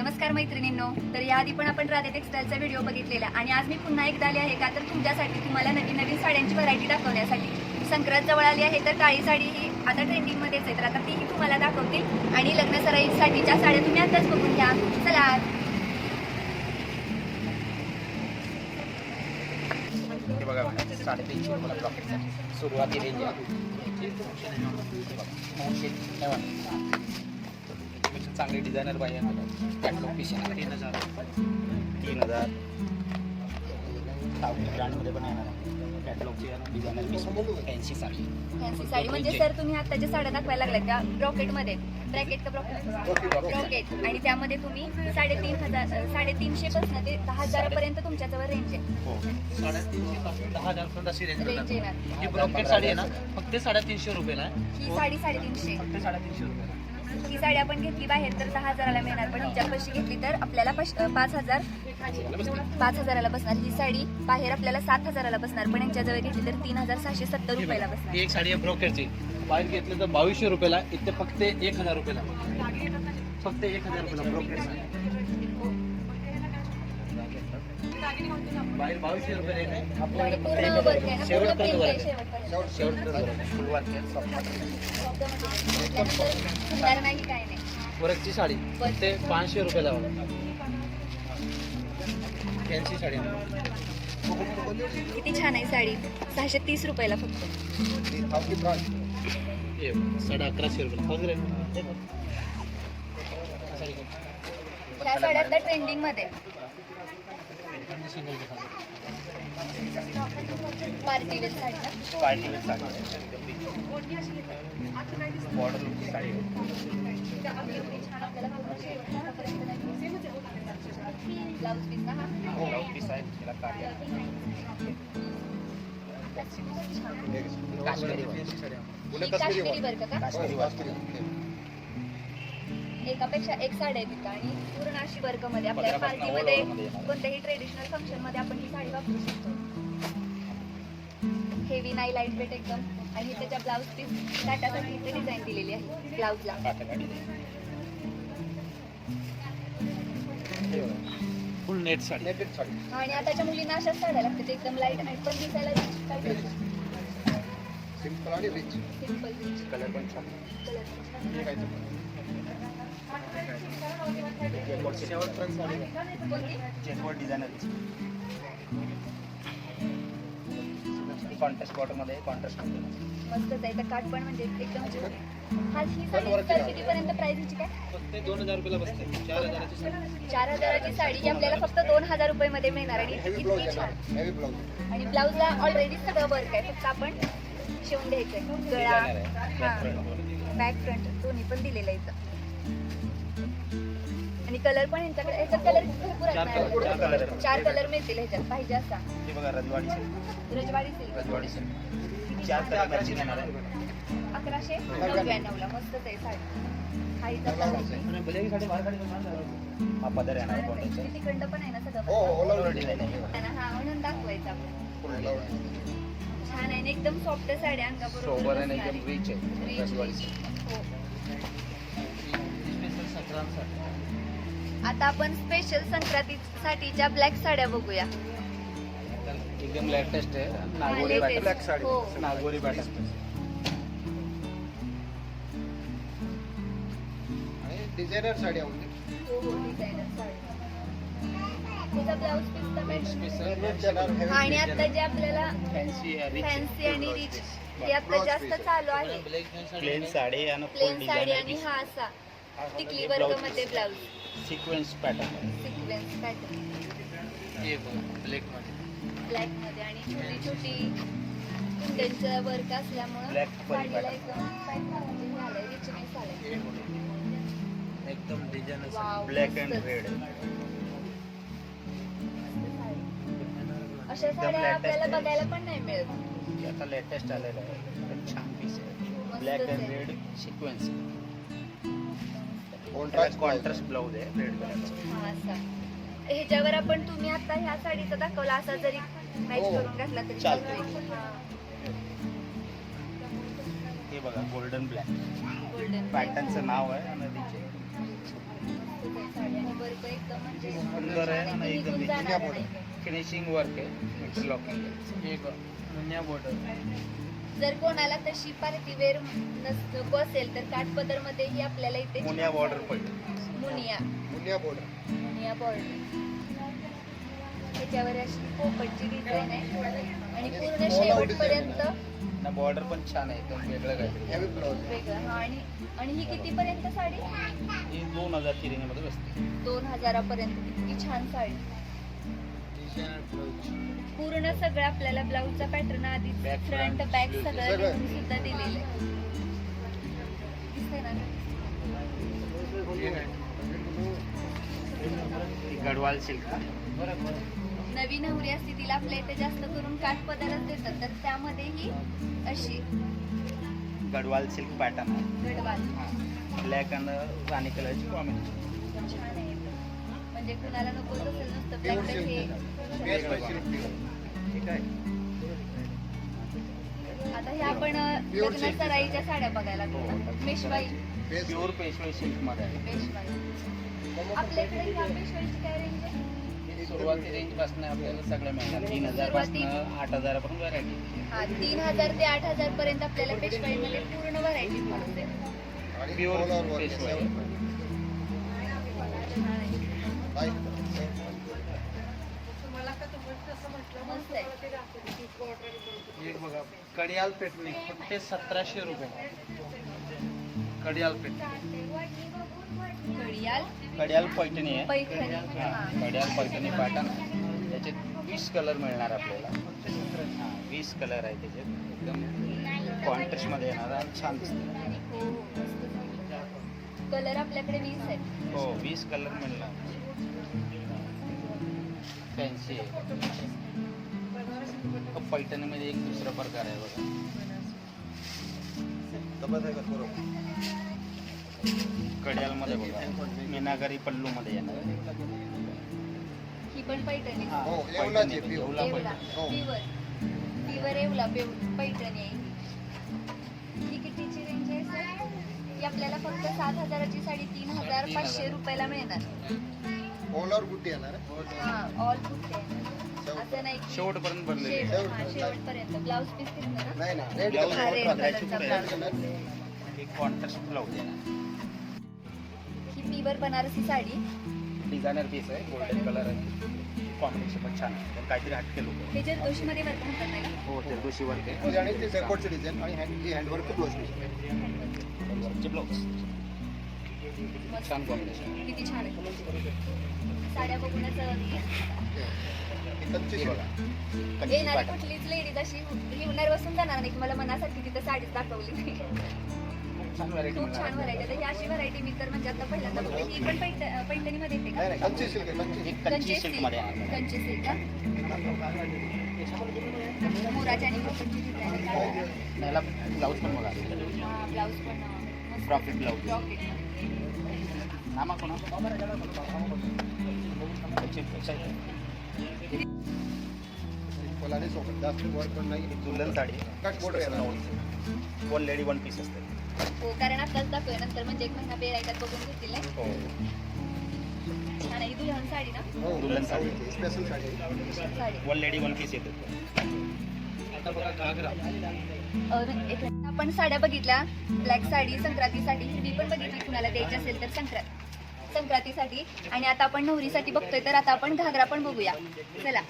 नमस्कार मैत्रिणींनो. तर याआधी पण आपण राधे टेक्सटाईलचा व्हिडिओ बघितलेला. आणि आज मी पुन्हा एकदा आली आहे का तर तुमच्यासाठी तुम्हाला नवीन नवीन साड्यांची व्हरायटी दाखवण्यासाठी. संक्रांत जवळ आली आहे तर काळी साडी ही आता ट्रेंडिंगमध्येच आहे. तर आता तीही तुम्हाला दाखवतील. आणि लग्न सराईसाठीच्या साड्या तुम्ही आताच बघून घ्या. चला. साडेतीनशे रुपयाला ब्लॉकेटसाठी सुरुवाती रेंज आहे. चांगले डिझायनर पाहिजे ना कॅटलॉग पीस येणार तीन हजार. तीन हजार. ब्रँडमध्ये पण येणार कॅटलॉगची designer piece fancy sari. Fancy sari. म्हणजे सर तुम्ही आता ज्या साड्या दाखवायला लागल्या त्या ब्रॉकेटमध्ये ब्रॅकेट का ब्रॉकेट ब्रॉकेट आणि त्यामध्ये तुम्ही साडेतीन हजार साडेतीनशे पासून ते दहा हजारापर्यंत तुमच्याजवळ रेंज आहे. हो. साडेतीनशे पासून दहा हजार पर्यंत अशी रेंज रेंज येणार. ही ब्रॉकेट साडी आहे ना फक्त साडेतीनशे रुपयाला ही साडी साडेतीनशे. फक्त साडेतीनशे रुपयाला ही साडी आपण घेतली बाहेर तर दहा हजाराला मिळणार. पण हिच्या पैसे घेतली तर आपल्याला पाच हजार पाच हजाराला बसणार ही साडी. बाहेर आपल्याला सात हजाराला बसणार पण यांच्याजवळ घेतली तर तीन हजार सहाशे सत्तर रुपयाला बसणार. एक साडी आहे ब्रोकेटची बाहेर घेतली तर बावीसशे रुपयाला इथे फक्त एक हजार रुपयाला. फक्त एक हजार रुपयाला ब्रोकेट नाही काय नाही. वर्कची साडी फक्त पाचशे रुपयाला बघा. फॅन्सी साडी. किती छान आहे साडी. सहाशे तीस रुपयाला फक्त. हे साडे अकराशे रुपये. साड्या आता ट्रेंडिंगमध्ये. काश्मीरी. ही। काश्मीरी वर्क। का? काश्मीरी वर्क. एकापेक्षा एक साडी आहे तिथं आणि पूर्ण अशी वर्कमध्ये आपल्या पार्टीमध्ये. कोणत्याही ट्रेडिशनल फंक्शनमध्ये आपण ही साडी वापरू शकतो. हेवी नाही लाइट वेट एकदम. आणि त्याच्या ब्लाऊज पीस टाटासाठी इथे डिझाईन दिलेली आहे ब्लाऊजला. Full net sari. आणि आताच्या मुलींना अशाच साड्या लागतात एकदम लाइट आणि पण दिसायला सिंपल आणि रिच सिंपल कलर पण छान. हे जेनवर डिझायनर कॉन्ट्रास्ट बॉटरमध्ये कॉन्ट्रास्ट मस्तच आहे. तर काठ पण म्हणजे एकदम हा ही साडी कितीपर्यंत प्राइस हिची काय? फक्त दोन हजार रुपयाला बसते. चार हजाराची साडी. चार हजाराची साडी ही आपल्याला फक्त दोन हजार रुपये मध्ये मिळणार आणि इतकी छान. आणि ब्लाऊजला ऑलरेडी सगळं वर्क आहे. फक्त आपण शिवून घ्यायचंय. गळा हा. बॅक फ्रंट दोन्ही पण दिलेलं आहे आणि कलर पण यांच्याकडे ह्याच्यात कलर भरपूर आहेत चार माझ्याकडे. कलर मिळतील ह्याच्यात. पाहिजे असा. हे बघा रजवाडी रजवाडी सिल्क. रजवाडी सिल्क चार कलर मॅचिंग येणार आहे अकराशे नव्याण्णवला. मस्तच आहे साडी. हा आहे. ही छान. हा आहे पण आहे ना हो सगळं हो आहे हा म्हणून दाखवायचं छान आहे आणि एकदम सॉफ्ट साडी अंगाबरोबर सोबर आणि बसणारी. एकदम रिच आहे. Rich, रजवाडी rich. सिल्क हो. आता आपण स्पेशल संक्रांतीसाठीच्या ब्लॅक साड्या बघूया. एकदम लेटेस्ट आहे. नागोरी ब्लॅक साडी. हो. नागोरी पॅटर्न आणि डिझायनर साडी हो हो आणि आता जे आपल्याला फॅन्सी रिच फॅन्सी आणि रिच हे आता जास्त चालू आहे. प्लेन साडी आणि प्लेन फुल साडी आणि डिझायनर हा असा. टिकली blouse वर्गमध्ये blouse sequence pattern sequence pattern हे बघा ब्लॅकमध्ये ब्लॅकमध्ये आणि छोटी छोटी कुंड्यांचं वर्क असल्यामुळं Black परी साडीला pattern. एकदम काय म्हणजे झालंय रिचनेस एकदम डिझाईन वाव, ब्लॅक अँड मस्तच. रेड अशा एकदम साड्या latest आपल्याला आहे. बघायला पण नाही मिळत. आता लेटेस्ट आलेलं आहे. एकदम छान पीस आहे. मस्तच ब्लॅक अँड आहे. रेड सिक्वेन्स कॉन्ट्रास्ट ब्लाऊज आहे रेड कलरचा हा असा. ह्याच्यावर आपण तुम्ही आता ह्या साडीचा दाखवला असा जरी मॅच हो. करून घातला तरी चालतंय. हा, हे बघा गोल्डन ब्लॅक golden पॅटर्नचं नाव आहे आणि एकदम म्हणजे सुंदर आहे आणि एकदम निघून जाणार नाही. फिनिशिंग वर्क आहे. इंटरलॉकिंग एक मुन्या बॉर्डर जर कोणाला तशी पार्टी वेअर नको असेल तर काठपदरमध्ये ही आपल्याला इथे मुनिया बॉर्डर पडली. मुनिया. मुनिया बॉर्डर मुनिया बॉर्डर त्याच्यावर अशी पोपटची डिझाईन आहे. आणि पूर्ण शेवटपर्यंत ना बॉर्डर पण छान आहे एकदम वेगळं ब्लाउज वेगळं हा आणि आणि ही कितीपर्यंत साडी? ही दोन हजार किरीमध्ये बसते. दोन हजारापर्यंत इतकी छान साडी. पूर्ण सगळं आपल्याला ब्लाऊजचा पॅटर्न आधी फ्रंट बॅक सगळं सुद्धा दिलेलं आहे. गडवाल सिल्क नवी नवरी असते तिला आपल्या इथे जास्त करून काठपदरच देतात तर त्यामध्ये ही अशी Gadwal silk pattern Gadwal. Black आणि राणी कलरची कॉम्बिनेशन छान आहे म्हणजे कुणाला नको असेल नुसतं ब्लॅक हे आता हे आपण लग्न. सराईच्या साड्या बघायला लागलो ना. पेशवाई प्युअर पेशवाई सिल्कमध्ये आहे. पेशवाई आपल्याकडे ह्या पेशवाईची काय रेंज आहे? सुरुवाती रेंजपासून आपल्याला सगळं मिळणार. तीन हजारपासून आठ हजारापर्यंत व्हरायटी हा तीन हजार ते आठ हजार पर्यंत आपल्याला पेशवाईमध्ये पूर्ण व्हरायटी मिळते. Work पेशवाई. एक बघा कडियाल पेटणे फक्त सतराशे रुपये. कडियाल पेट घडियाल कड्याल पैठणी आहे. कड्याल पैठणी आहे त्याच्यात वीस कलर मिळणार आपल्याला. हा वीस कलर आहे त्याच्यात एकदम कॉन्ट्रेस्टमध्ये येणार आणि छान दिसते. कलर आपल्याकडे वीस आहेत. हो वीस कलर मिळणार. फॅन्सी आहे. पैठणीमध्ये एक दुसरा प्रकार आहे बघा. कड्यालमध्ये बघा. मीनाकारी पल्लूमध्ये येणार ही पण पैठणी. हा, हो, पैठणी, येवलाची आहे, येवला येवला. पैठणी. हो. येवला पेव- पैठणी आहे ही. ही कितीची रेंज आहे सर ही आपल्याला फक्त सात हजाराची साडी तीन हजार पाचशे. रुपयाला मिळणार. Over बुट्टी येणार आहे. हा ऑल फुट असं नाही की शेवटपर्यंत भरलेली आहे. शेवट हा, शेवटपर्यंत. ब्लाऊज पीस दिसतं ना नाही ना रेड Blouse हा, red पदराची कलरचा पुढे आहे. ब्लाऊज. एक कॉन्ट्रास्ट ब्लाऊज आहे. ही pure Banarasi sari. Designer piece आहे गोल्डन कलर आहे. कॉम्बिनेशन पण छान आहे. पण काहीतरी हटके लोक. हे जरदोशीमध्ये वर्क म्हणतात नाही का हो ते दोषी वर्क आणि ते डिझाईन आणि हँड जी हँडवर्क ब्लाउज आहे. ब्लाऊज. छान कॉम्बिनेशन किती छान आहे. साड्या बघूनच बघा. येणारी pattern. कुठलीच लेडीज अशी हिवणार बसून जाणार नाही की मला मनासारखी तिथं साडीच दाखवली खूप छान व्हरायटी खूप छान व्हरायटी आता ही अशी व्हरायटी मी तर म्हणजे आता पहिल्यांदा बघते. ही पण पैठ पैठणीमध्ये येते नाही का सिल्क कंची सिल्क का मोराच्या आणि ब्लाऊज पण बघा. हा, ब्लाऊज पण प्रॉफिट नामा कोणा सोबत जास्त वर्क पण नाही दुल्हन साडी कट बोर्डर येणार वन लेडी वन पीस असते. हो कारण आताच दाखवूया नंतर म्हणजे एक महिना बेर ऐकत बघून घेतील नाही? हो. छान आहे ही दुल्हन साडी ना? हो दुल्हन साडी. स्पेशल साडी. आहे. वन लेडी वन पीस येते. आता बघा घागरा एक. आपण साड्या बघितल्या. ब्लॅक साडी संक्रांतीसाठी हिरवी पण बघितली. कुणाला द्यायची असेल तर संक्रांत संक्रांतीसाठी. आणि आता आपण नवरीसाठी बघतोय तर आता आपण घागरा पण बघूया. चला.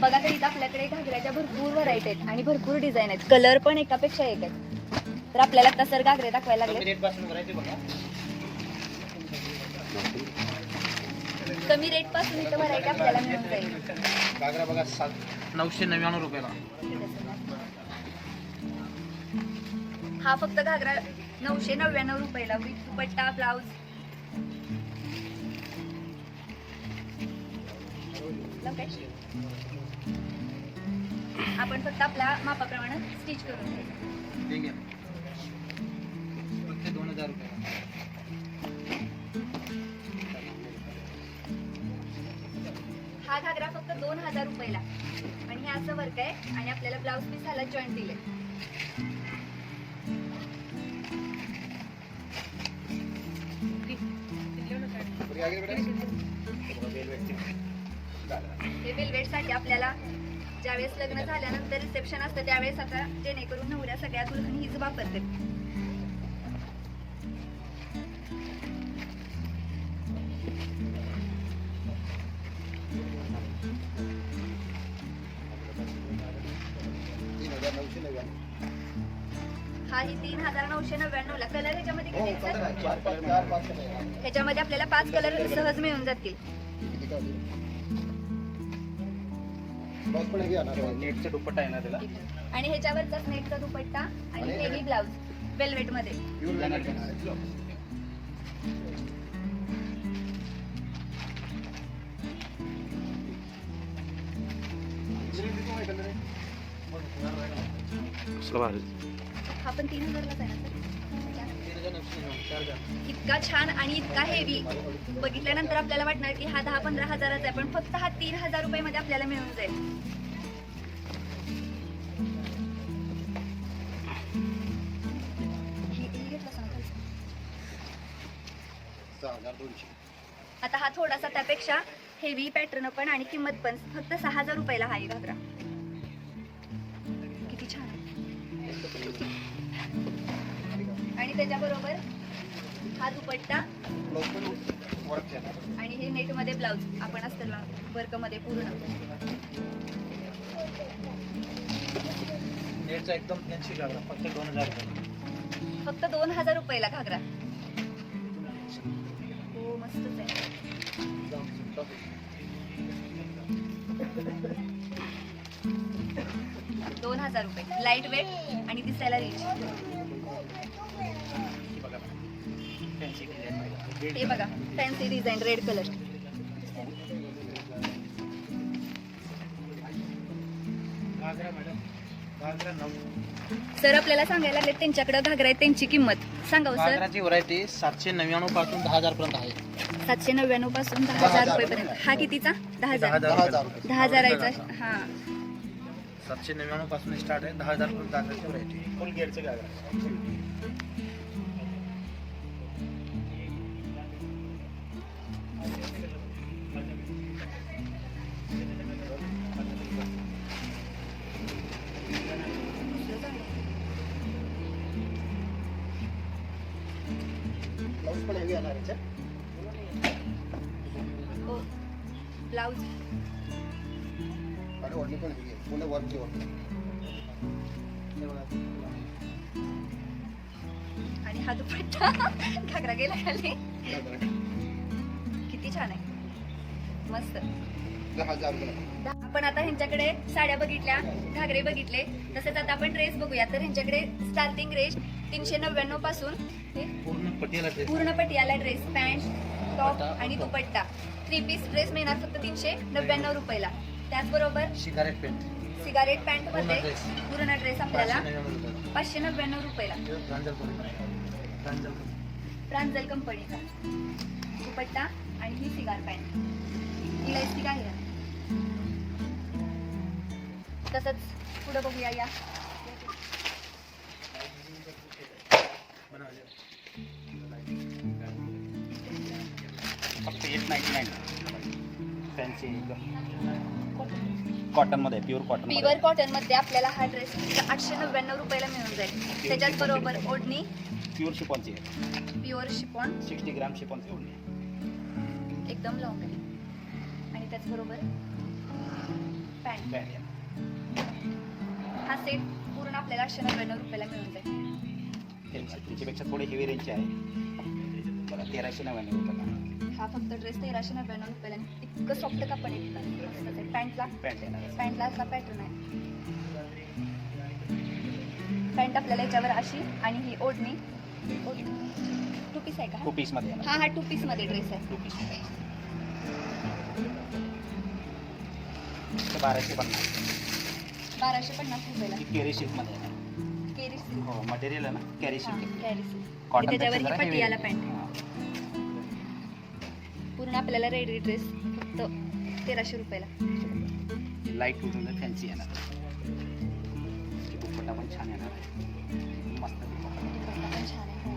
बघा तरी आपल्याकडे घागऱ्याच्या भरपूर व्हरायटी आहेत आणि भरपूर डिझाईन आहेत. कलर पण एकापेक्षा एक आहेत. तर आपल्याला तसर घागरे दाखवायला लागले कमी रेटपासून इथं व्हरायटी आपल्याला मिळून जाईल घागरा बघा सात नऊशे नव्याण्णव रुपयाला. हा फक्त घागरा नऊशे नव्याण्णव रुपयाला. With dupatta blouse. आपण फक्त आपल्या मापाप्रमाणे स्टिच करून घ्यायचं. हा घागरा फक्त दोन हजार रुपयाला. आणि हे असं वर्क आहे. आणि आपल्याला ब्लाऊज पीस ह्याला जॉईंट दिले. हे वेलवेटसाठी आपल्याला ज्यावेळेस लग्न झाल्यानंतर रिसेप्शन असतं त्यावेळेस आता जेणेकरून नवऱ्या सगळ्या दुल्हन हीच वापरते हा ही तीन हजार नऊशे नव्याण्णव ला. कलर ह्याच्यामध्ये हो किती आहे. sir? ह्याच्यामध्ये आपल्याला पाच कलर सहज मिळून जातील. हे. नेटचा दुपट्टा आहे ना त्याला? आणि ह्याच्यावरचाच नेटचा दुपट्टा आणि हेवी ब्लाऊज वेल्वेटमध्ये. प्युअर वेलवेट येणार आहे. हा पण तीन हजारलाच आहे ना sir? इतका छान आणि इतका हेवी बघितल्यानंतर आपल्याला वाटणार की हा दहा पंधरा हजाराचा आहे पण फक्त हा तीन हजार रुपये मध्ये आपल्याला मिळून जाईल. आता हा थोडासा त्यापेक्षा हेवी पॅटर्न पण आणि किंमत पण फक्त सहा हजार रुपयाला हा आहे घागरा आणि त्याच्याबरोबर हा दुपट्टा आणि हे नेटमध्ये ब्लाऊज. आपण असतं वर्कमध्ये पूर्ण. नेटचा एकदम फॅन्सी घागरा. फक्त दोन हजार रुपये. फक्त दोन हजार रुपयाला घागरा. हो मस्तच आहे. हजार रुपये. लाइट वेट आणि दिसायला रिच हे बघा fancy design red colour sir आपल्याला सांगायला लागले त्यांच्याकडे घागरा आहे त्यांची किंमत. सांगा हो सर घागराची व्हरायटी सातशे नव्याण्णवपासून दहा हजार पर्यंत आहे. सातशे नव्याण्णवपासून दहा हजार रुपयेपर्यंत हा कितीचा? दहा दहा हजार. दहा हजार हजार रुपये. रुपये दहा हजाराचा हा. सातशे नव्याण्णवपासून स्टार्ट आहे. दहा हजार पर्यंत घागराची व्हरायटी फुल गेअरचे ब्लाऊज पण हेवी येणार आहे हो. ब्लाऊज आणि ओढणी पण हेवी वर्कची ओढणी आणि हा दुपट्टा घागरा गेला खाली. किती छान आहे. मस्त. आपण आता ह्यांच्याकडे साड्या बघितल्या घागरे बघितले. तसेच आता आपण ड्रेस बघूया. तर ह्यांच्याकडे स्टार्टिंग रेंज तीनशे नव्याण्णवपासून हे पूर्ण पटियाला ड्रेस पूर्ण पटियाला ड्रेस पॅन्ट टॉप आणि दुपट्टा. थ्री पीस ड्रेस मिळणार फक्त तीनशे नव्याण्णव रुपयाला. त्याचबरोबर सिगारेट पेंट. सिगारेट पॅन्टमध्ये पूर्ण ड्रेस आपल्याला पाचशे नव्याण्णव रुपयाला. प्रांजल कंपनी प्रांजल कंपनी प्रांजल कंपनीचा. दुपट्टा आणि ही सिगार पॅन्ट. इलास्टिक आहे? तसंच पुढं बघूया या. फक्त एट नाईन्टी नाईन फॅन्सी कॉटनमध्ये प्युअर कॉटन प्युअर कॉटनमध्ये आपल्याला हा ड्रेस आठशे नव्याण्णव रुपयाला मिळून जाईल. त्याच्याच बरोबर ओढणी. प्युअर शिपॉनची आहे. प्युअर शिपॉन सिक्स्टी ग्राम शिपॉनची ओढणी. एकदम लॉंग आहे. आणि त्याचबरोबर पॅन्ट. पॅन्ट. हा सेट पूर्ण आपल्याला आठशे नव्याण्णव रुपयाला मिळून जाईल. त्यांची त्याच्यापेक्षा थोडी हेवी रेंजची आहे. तेराशे नव्याण्णव रुपयाला. हा फक्त ड्रेस तेराशे नव्याण्णव रुपयाला इतकं सॉफ्ट कापड आहे. पॅन्टला. पॅन्टला असा पॅटर्न आहे. पॅन्ट आपल्याला याच्यावर अशी आणि ही ओढणी. टू पीस आहे का? टू पीसमध्ये येणार हा हा टू पीसमध्ये ड्रेस आहे. टू पीस बाराशे पन्नास. बाराशे पन्नास रुपयाला. केरी सिल्कमध्ये येणार केरी सिल्क हो मटेरियल आहे ना? Carry silk carry silk cotton त्याच्यावर ही पटियाला पॅन्ट पूर्ण आपल्याला रेडी ड्रेस तेराशे रुपयाला. लाइट कुठून फॅन्सी येणार दुपट्टा पण छान येणार आहे. मस्त दुपट्टा. दुपट्टा पण छान आहे हो.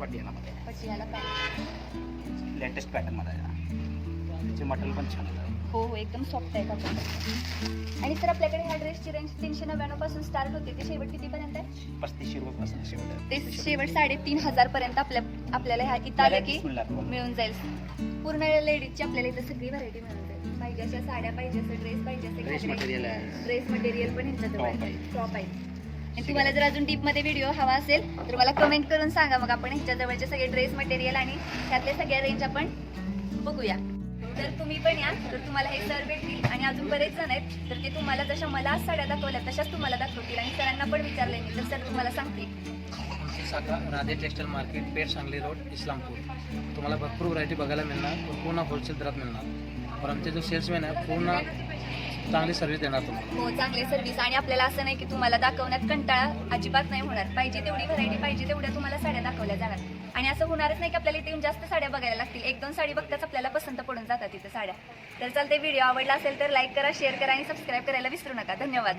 पटियालामध्ये पटियाला लेटेस्ट पॅटर्नमध्ये आहे त्याचे मटेरियल पण छान आहे. हो हो एकदम सॉफ्ट आहे कापड आणि सर आपल्याकडे ह्या ड्रेसची रेंज तीनशे नव्याण्णवपासून स्टार्ट होते. ते शेवट कितीपर्यंत आहे? पस्तीसशे रुपयापासून शेवट ते शेवट साडेतीन हजार पर्यंत आपल्या आपल्याला ह्या इथं आलं की. मिळून जाईल. पूर्ण लेडीजची आपल्याला इथं सगळी व्हरायटी मिळून जाईल. पाहिजे अशा साड्या पाहिजे असं ड्रेस पाहिजे असे ड्रेस मटेरियल पण ह्यांच्याजवळ आहे. टॉप आहे. आणि तुम्हाला जर अजून डीपमध्ये व्हिडिओ हवा असेल तर मला कमेंट करून सांगा. मग आपण ह्याच्या जवळचे सगळे ड्रेस मटेरियल आणि त्यातले सगळ्या रेंज आपण बघूया. तर तुम्ही पण या. तर तुम्हाला हे सर भेटतील आणि अजून बरेच जण आहेत. तर ते तुम्हाला जशा मला आज साड्या दाखवल्या तशाच तुम्हाला दाखवतील. आणि सरांना पण विचारले मी तर सर तुम्हाला सांगतील. शाखा Radhe textile market Peth Sangli road Islampur. तुम्हाला भरपूर व्हरायटी बघायला मिळणार पूर्ण होलसेल दरात मिळणार. पण आमचे जो सेल्समॅन आहे पूर्ण चांगली सर्व्हिस देणार तुम्हाला. हो चांगली सर्व्हिस आणि आपल्याला असं नाही की तुम्हाला दाखवण्यात कंटाळा अजिबात नाही होणार. पाहिजे तेवढी व्हरायटी पाहिजे तेवढ्या तुम्हाला साड्या दाखवल्या जाणार. आणि असं होणारच नाही की आपल्याला इथे येऊन जास्त साड्या बघायला लागतील. एक दोन साडी बघताच आपल्याला पसंत पडून जातात तिथे साड्या. तर चालते व्हिडिओ आवडला असेल तर लाईक करा शेअर करा आणि सबस्क्राईब करायला विसरू नका. धन्यवाद.